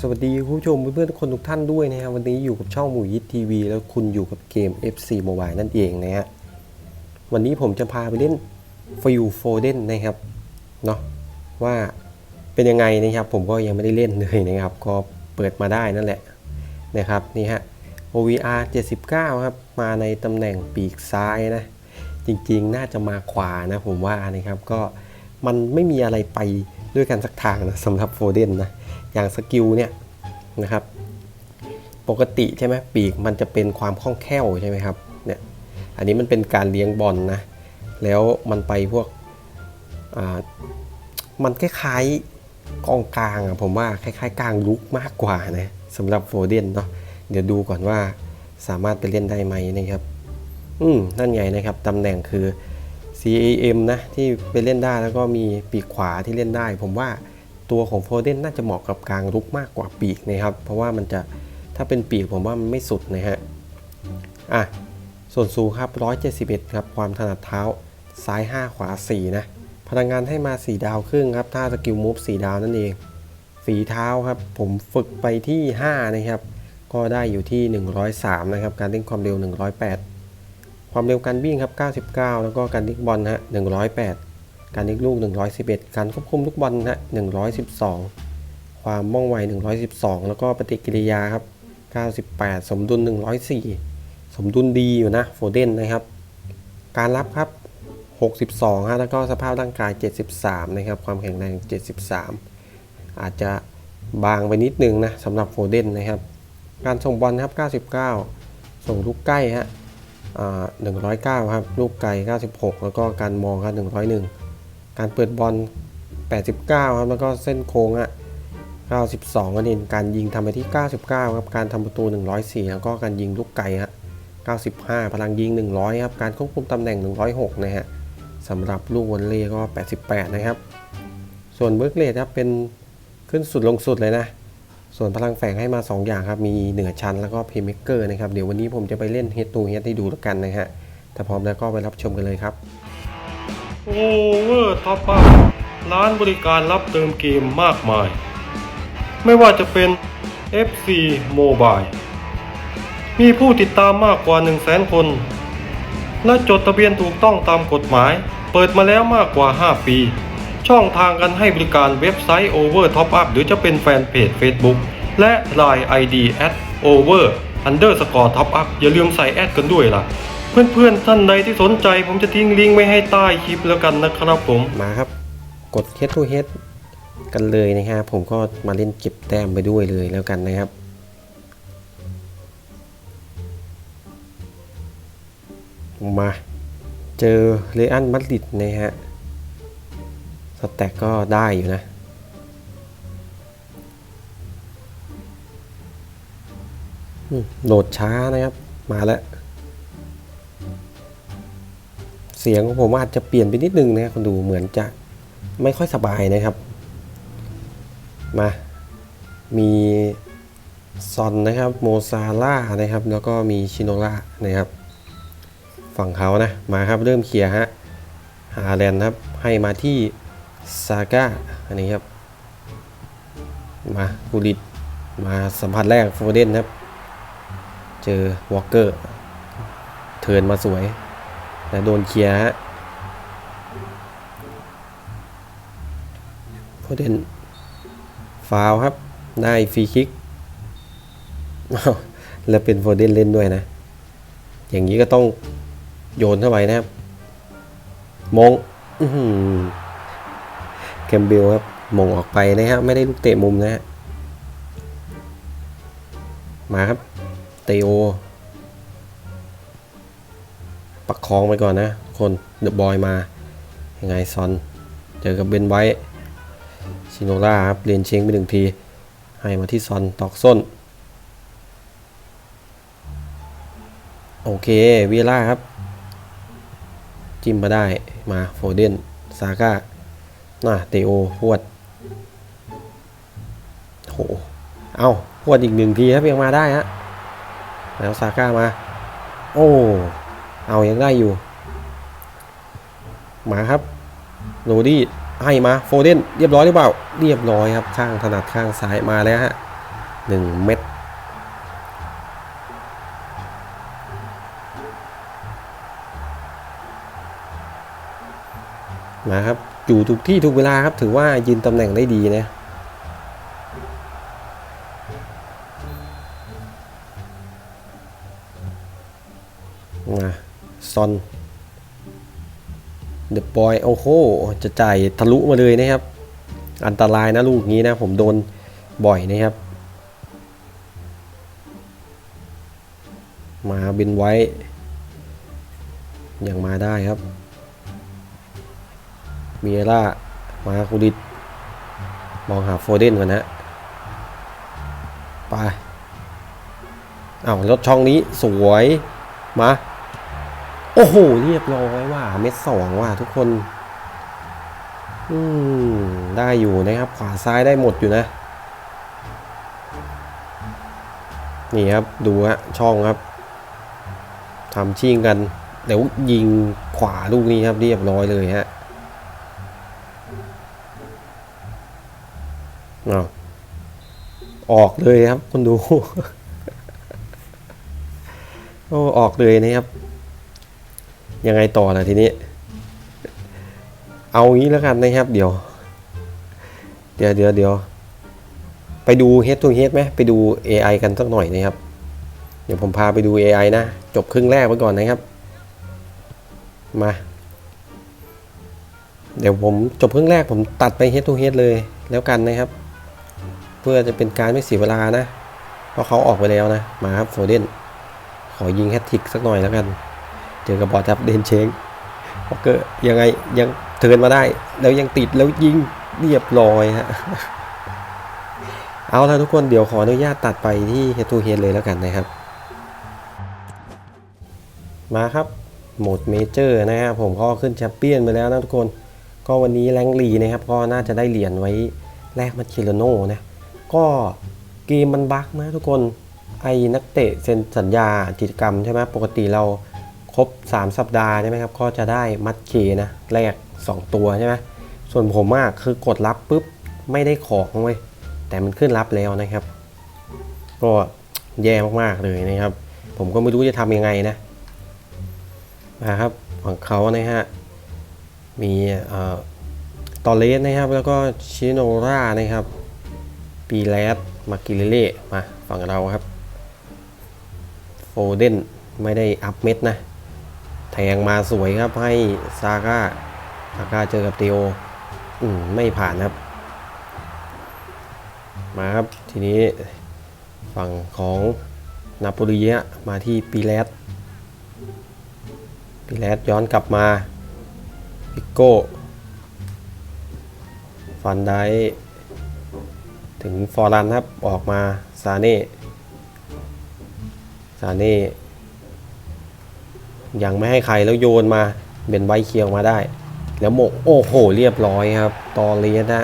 สวัสดีคุณผู้ชมเพื่อนๆทุกคนทุกท่านด้วยนะครับวันนี้อยู่กับช่องหมูยิททีวีแล้วคุณอยู่กับเกม FC Mobile นั่นเองนะฮะวันนี้ผมจะพาไปเล่นฟิลโฟเดนนะครับเนาะว่าเป็นยังไงนะครับผมก็ยังไม่ได้เล่นเลยนะครับ ก็เปิดมาได้นั่นแหละนะครับนี่ฮะ OVR 79 ครับ มาในตำแหน่งปีกซ้ายนะ จริงๆ น่าจะมาขวานะผมว่านะครับก็มันไม่มีอะไรไป ด้วยกันสักทางนะสำหรับโฟเดนนะอย่างสกิลเนี่ยนะครับ ปกติใช่ไหมปีกมันจะเป็นความคล่องแคล่วใช่ไหมครับเนี่ยอันนี้มันเป็นการเลี้ยงบอลนะแล้วมันไปพวกอ่ามันคล้ายๆกองกลางอะผมว่าคล้ายๆกลางลุกมากกว่านะสำหรับโฟเดนเนาะเดี๋ยวดูก่อนว่าสามารถไปเล่นได้ไหมนะครับ อืมนั่นไงนะครับตำแหน่งคือ CAM นะที่ไปเล่นได้แล้วก็มีปีกขวาที่เล่นได้ ผมว่าตัวของโฟเดนน่าจะเหมาะกับกลางรุกมากกว่าปีกนะครับ เพราะว่ามันจะถ้าเป็นปีกผมว่ามันไม่สุดนะฮะอะส่วนสูงครับ 171 ครับ ความถนัดเท้าซ้าย 5 ขวา 4 นะ พลังงานให้มา 4 ดาวครึ่งครับถ้าสกิลมูฟ4ดาวนั่นเองฝีเท้าครับ ผมฝึกไปที่ 5 นะครับ ก็ได้อยู่ที่ 103 นะครับ การเล่นความเร็ว 108 ความเร็วการวิ่งครับ 99 แล้วก็การดิกบอลฮะ 108 การดิกลูก 111 การควบคุมลูกบอลฮะ 112 ความว่องไว 112 แล้วก็ปฏิกิริยาครับ 98 สมดุล 104 สมดุลดีอยู่นะ โฟเดนนะครับ การรับครับ 62 ฮะ แล้วก็สภาพร่างกาย 73 นะครับ ความแข็งแรง 73 อาจจะบางไปนิดนึงนะสำหรับโฟเดนนะครับ การส่งบอลครับ 99 ส่งลูกใกล้ฮะ 109 ครับ ลูกไกล 96 แล้วก็การมองครับ 101 การเปิดบอล 89 ครับ แล้วก็เส้นโค้งอะ 92 ก็นี่การยิงทำไปที่ 99 ครับ การทำประตู 104 แล้วก็การยิงลูกไกลฮะ95 พลังยิง 100 ครับ การควบคุมตำแหน่ง 106 นะฮะสำหรับลูกวอลเลย์ก็ 88 นะครับ ส่วนเบิร์กเลดครับเป็นขึ้นสุดลงสุดเลยนะ ส่วนพลังแฝงให้มา 2 อย่างครับ มีเหนือชั้นแล้วก็เพย์เม k เกอร์นะครับ เดี๋ยววันนี้ผมจะไปเล่นเฮดตูเฮดให้ดูแล้วกันนะฮะแต่พร้อมแล้วก็ไปรับชมกันเลยครับ โอเวอร์ท็อปอัพร้านบริการรับเติมเกมมากมาย ไม่ว่าจะเป็น FC Mobile มีผู้ติดตามมากกว่า 1 0 0 0 0แสนคน และจดทะเบียนถูกต้องตามกฎหมาย เปิดมาแล้วมากกว่า 5 ปี ช่องทางการให้บริการเว็บไซต์ Over Top Up หรือจะเป็นแฟนเพจ Facebook และ Line ID at over underscore top up อย่าลืมใส่แอดกันด้วยล่ะ เพื่อนๆท่านใดที่สนใจผมจะทิ้งลิงก์ไว้ให้ใต้คลิปแล้วกันนะครับผม มาครับ กด head to head กันเลยนะฮะผมก็มาเล่นเก็บแต้มไปด้วยเลยแล้วกันนะครับมา เจอเรอันมัดริดนะฮะ แตกก็ได้อยู่นะโหลดช้านะครับ มาแล้ว เสียงของผมอาจจะเปลี่ยนไปนิดนึงนะคนดูเหมือนจะไม่ค่อยสบายนะครับ มา มีซอนนะครับ โมซาร่านะครับ แล้วก็มีชิโนล่านะครับ ฝั่งเขานะ มาครับเริ่มเคลียร์ฮะฮาแลนด์ครับ ให้มาที่ ซาก้าอันนี้ครับ มากูริดมาสัมผัสแรกโฟเดนครับ เจอวอลเกอร์ เทินมาสวย แต่โดนเคลียร์ฮะโฟเดนฟาวครับ ได้ฟรีคิก แล้วเป็นโฟเดนเล่นด้วยนะ อย่างนี้ก็ต้องโยนเข้าไปนะครับ มงอื แคมเบลครับมงออกไปนะครับ ไม่ได้ลูกเตะมุมนะฮะมาครับ เตโอประคองไปก่อนนะทุกคนเดอะบอยมา ยังไงซอน เจอกับเบนไว้ ชิโนล่าครับเรียนเชงไปหนึ่งที ให้มาที่ซอนตอกส้น โอเควีล่าครับ จิ้มมาได้มาโฟเดนซาก้า น่าเตโอพวดโหเอาพวดอีกหนึ่งทีครับยังมาได้ฮะแล้วซาก้ามา โอ้เอายังได้อยู่ มาครับโรดี้ให้มาโฟเดนเรียบร้อยหรือเปล่า เรียบร้อยครับข้างถนัดข้างซ้ายมาแล้วฮะหนึ่งเม็ดนะครับ อยู่ทุกที่ทุกเวลาครับถือว่ายืนตำแหน่งได้ดีนะมาซอนเดอะบอยโอ้โหจะจ่ายทะลุมาเลยนะครับ อันตรายนะลูกนี้นะ ผมโดนบ่อยนะครับ มาบินไว้ยังมาได้ครับ มีเอล่า มาคูดิต มองหาโฟเดนก่อนนะไปเอารถช่องนี้สวย มา โอ้โห เรียบร้อยว่า เม็ดสองว่าทุกคน อืม ได้อยู่นะครับ ขวาซ้ายได้หมดอยู่นะ นี่ครับ ดูฮะ ช่องครับทำชิงกัน เดี๋ยวยิงขวาลูกนี้ครับ เรียบร้อยเลยฮะ อาออกเลยครับคุณดูโอ้ออกเลยนะครับ ยังไงต่อล่ะทีนี้ เอางี้แล้วกันนะครับ เดี๋ยว เดี๋ยวเดี๋ยวเดี๋ยวไปดู head to head ไหมไปดู AI กันสักหน่อยนะครับ เดี๋ยวผมพาไปดู AI นะ จบครึ่งแรกไว้ก่อนนะครับ มา เดี๋ยวผมจบครึ่งแรกผมตัดไป head to head เลยแล้วกันนะครับ พื่อจะเป็นการไม่เสียเวลานะ เพราะเขาออกไปแล้วนะ มาครับโฟเดน ขอยิงแฮตทริกสักหน่อยแล้วกัน เจอกับบอลครับเดนเชงพ็อกเกอร์ยังไงยังเทินมาได้ แล้วยังติดแล้วยิงเรียบร้อยฮะ เอาละทุกคนเดี๋ยวขออนุญาตตัดไปที่ head to head เลยแล้วกันนะครับ มาครับโหมดเมเจอร์นะครับผมก็ขึ้นแชมเปี้ยนไปแล้วนะทุกคน ก็วันนี้แรงลีนะครับ ก็น่าจะได้เหรียญไว้แลกมาคิโลโน่นะ ก็เกมมันบั๊กนะทุกคนไอ้นักเตะเซ็นสัญญากิจกรรมใช่ไหมปกติเราครบ 3 สัปดาห์ใช่ไหมครับ ก็จะได้มัดเคนะแลก2 ตัวใช่ไหมส่วนผมอะคือกดรับปุ๊บไม่ได้ของเว้ยแต่มันขึ้นรับแล้วนะครับ ก็แย่มากๆเลยนะครับ ผมก็ไม่รู้จะทำยังไงนะนะครับของเขานะฮะมีเอ่อตอเลสนะครับ แล้วก็ชิโนรานะครับ ปีแรดมากิเลเล่มาฝั่งเราครับ โฟเดนไม่ได้อัพเม็ดนะ แทงมาสวยครับให้ซาก้าซาก้าเจอกับเตโออืมไม่ผ่านครับ มาครับ ทีนี้ฝั่งของนาโปลีะมาที่ปีแรดปีแรดย้อนกลับมาพิโก้ ฟันได ถึงฟอร์รันครับ ออกมาซาเน่ซาเน่ยังไม่ให้ใครแล้วโยนมาเบนไวเคียวมาได้ แล้วโมงโอ้โห เรียบร้อยครับ ตอเลียนะ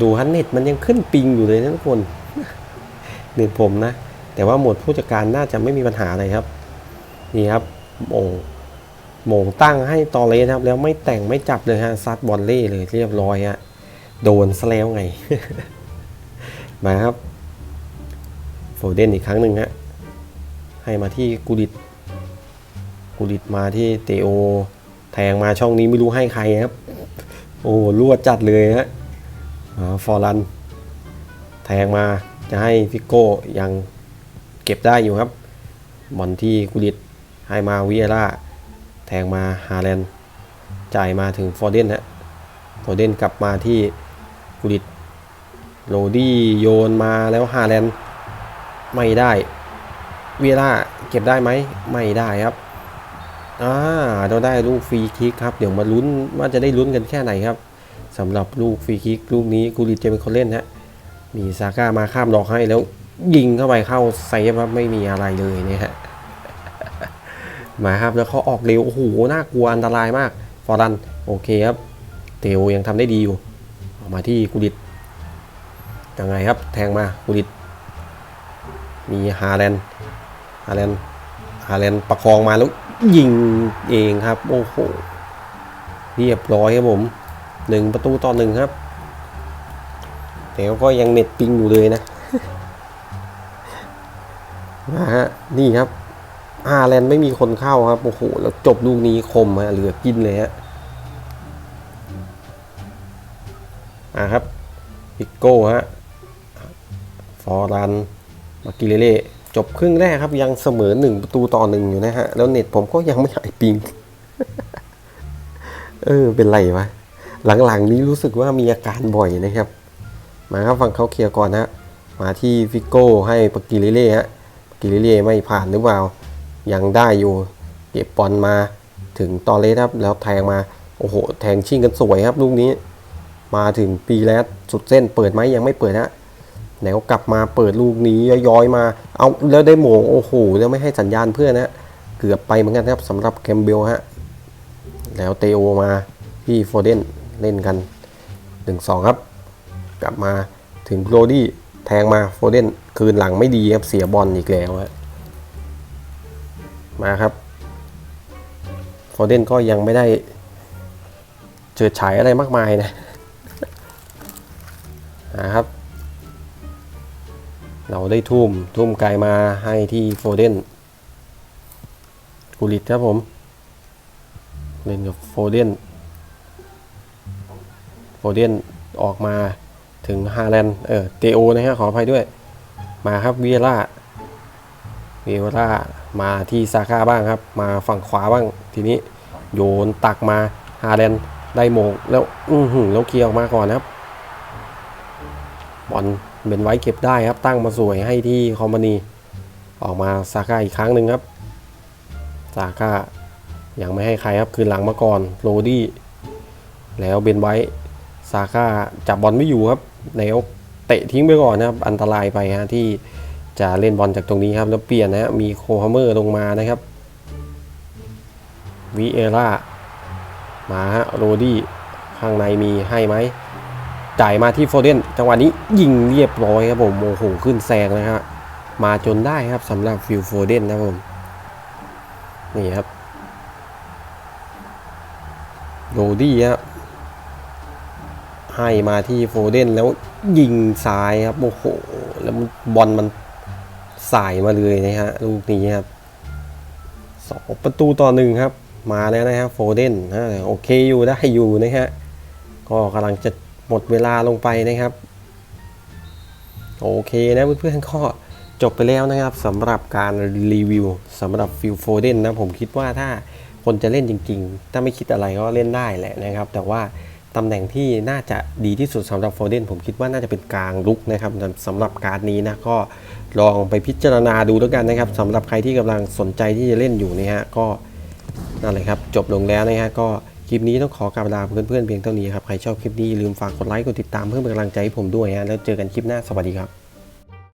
ดูฮันเน็ตมันยังขึ้นปิงอยู่เลยนะทุกคนเน็ตผมนะ แต่ว่าหมดผู้จัดการน่าจะไม่มีปัญหาอะไรครับ นี่ครับโมงโมงตั้งให้ตอเลสครับ แล้วไม่แต่งไม่จับเลยฮะซัดบอลเล่เลยเรียบร้อยฮะ โดนซะแล้วไง มาครับโฟเดนอีกครั้งหนึ่งฮะ ให้มาที่กูดิตกูดิตมาที่เตโอ แทงมาช่องนี้ไม่รู้ให้ใครครับ โอ้รวดจัดเลยฮะอ่าฟอร์รัน แทงมาจะให้ฟิโก้ยังเก็บได้อยู่ครับบอลที่กูดิตให้มาวิเอล่าแทงมาฮาแลนด์จ่ายมาถึงฟอร์เดนฮะโฟเดนกลับมาที่ กุดิตโรดี้โยนมาแล้วฮาแลนด์ไม่ได้ เวล่าเก็บได้ไหม ไม่ได้ครับอ่าเราได้ลูกฟรีคิกครับ เดี๋ยวมาลุ้นว่าจะได้ลุ้นกันแค่ไหนครับสำหรับลูกฟรีคิกลูกนี้กุดิตจะเป็นคนเล่นฮะมีซาก้ามาข้ามดอกให้แล้ว ยิงเข้าไปเข้าเซฟครับไม่มีอะไรเลยเนี่ยฮะมาครับแล้วเขาออกเร็วโอ้โหน่ากลัวอันตรายมากฟอร์ดันโอเคครับเตโอยังทำได้ดีอยู่ ออกมาที่กุดิตยังไงครับ แทงมากุดิตมีฮาแลนด์ฮาแลนด์ฮาแลนด์ประคองมาแล้วยิงเองครับ โอ้โห เรียบร้อยครับผมหนึ่งประตูต่อหนึ่งครับ แต่ก็ยังเน็ตปิงอยู่เลยนะนะฮะนี่ครับอาแลนด์ไม่มีคนเข้าครับ โอ้โห แล้วจบลูกนี้คมฮะเหลือกินเลยฮะ อ่าครับพิกโก้ฮะฟอรันมากิเลเล่จบครึ่งแรกครับ ยังเสมอหนึ่งประตูต่อหนึ่งอยู่นะฮะ แล้วเน็ตผมก็ยังไม่หายปิง เออ เป็นไรวะ หลังๆนี้รู้สึกว่ามีอาการบ่อยนะครับ มาครับฟังเขาเคลียร์ก่อนนะมาที่ฟิโก้ให้ปากิลิเล่ฮะปากิลิเล่ไม่ผ่านหรือเปล่า ยังได้อยู่ เก็บบอลมาถึงตอเลสครับ แล้วแทงมา โอ้โห แทงชิงกันสวยครับลูกนี้ มาถึงปีแรกสุดเส้นเปิดไหมยังไม่เปิดฮะแล้วกลับมาเปิดลูกนี้ย้อยมา เอาแล้วได้โหมงโอ้โหแล้วไม่ให้สัญญาณเพื่อนนะเกือบไปเหมือนกันครับสำหรับแคมเบลฮะแล้วเตโอมาพี่โฟเดนเล่นกัน1-2ครับ กลับมาถึงโรดี้แทงมาโฟเดนคืนหลังไม่ดีครับเสียบอลอีกแล้วฮะมาครับโฟเดนก็ยังไม่ได้เจิดฉายอะไรมากมายนะ นะครับ เราได้ทุ่มทุ่มไกลมาให้ที่โฟเดนกูริตครับผม เล่นกับโฟเดนโฟเดนออกมาถึงฮาแลนด์เออเตโอนะฮะขออภัยด้วย มาครับเวียร่าเวียร่ามาที่ซาก้าบ้างครับ มาฝั่งขวาบ้าง ทีนี้โยนตักมาฮาแลนด์ได้โมงแล้ว อือหือแล้วเคลียร์ออกมาก่อนนะครับ บอลเป็นไว้เก็บได้ครับตั้งมาสวยให้ที่คอมมานีออกมาซาก้าอีกครั้งหนึ่งครับซาก้ายังไม่ให้ใครครับคืนหลังมาก่อนโรดี้แล้วเบนไว้ซาก้าจับบอลไม่อยู่ครับแล้วเตะทิ้งไปก่อนนะครับอันตรายไปฮะที่จะเล่นบอลจากตรงนี้ครับแล้วเปลี่ยนนะฮะมีโคฮาเมอร์ลงมานะครับวิเอร่ามาฮะโรดี้ข้างในมีให้ไหม จ่ายมาที่โฟเดนจังหวะนี้ยิงเรียบร้อยครับผมโอ้โหขึ้นแซงนะครับมาจนได้ครับสำหรับฟิลโฟเดนนะครับผมนี่ครับโรดี้ครับให้มาที่โฟเดนแล้วยิงซ้ายครับโอ้โหแล้วบอลมันสายมาเลยนะฮะลูกนี้ครับสองประตูต่อหนึ่งครับ มาแล้วนะครับโฟเดนโอเคอยู่ได้อยู่นะฮะก็กำลังจะ หมดเวลาลงไปนะครับ โอเคนะเพื่อนๆก็จบไปแล้วนะครับสำหรับการรีวิวสำหรับฟิลโฟเดนนะผมคิดว่าถ้าคนจะเล่นจริง ๆ ถ้าไม่คิดอะไรก็เล่นได้แหละนะครับ แต่ว่าตำแหน่งที่น่าจะดีที่สุดสำหรับโฟเดนผมคิดว่าน่าจะเป็นกลางลุกนะครับสำหรับการนี้นะก็ลองไปพิจารณาดูแล้วกันนะครับสำหรับใครที่กำลังสนใจที่จะเล่นอยู่นะฮะก็นั่นแหละครับจบลงแล้วนะฮะก็ คลิปนี้ต้องขอกราบลาเพื่อนๆเพียงเท่านี้ครับ ใครชอบคลิปนี้อย่าลืมฝากกดไลค์กดติดตามเพื่อเป็นกำลังใจให้ผมด้วยฮะแล้วเจอกันคลิปหน้าสวัสดีครับ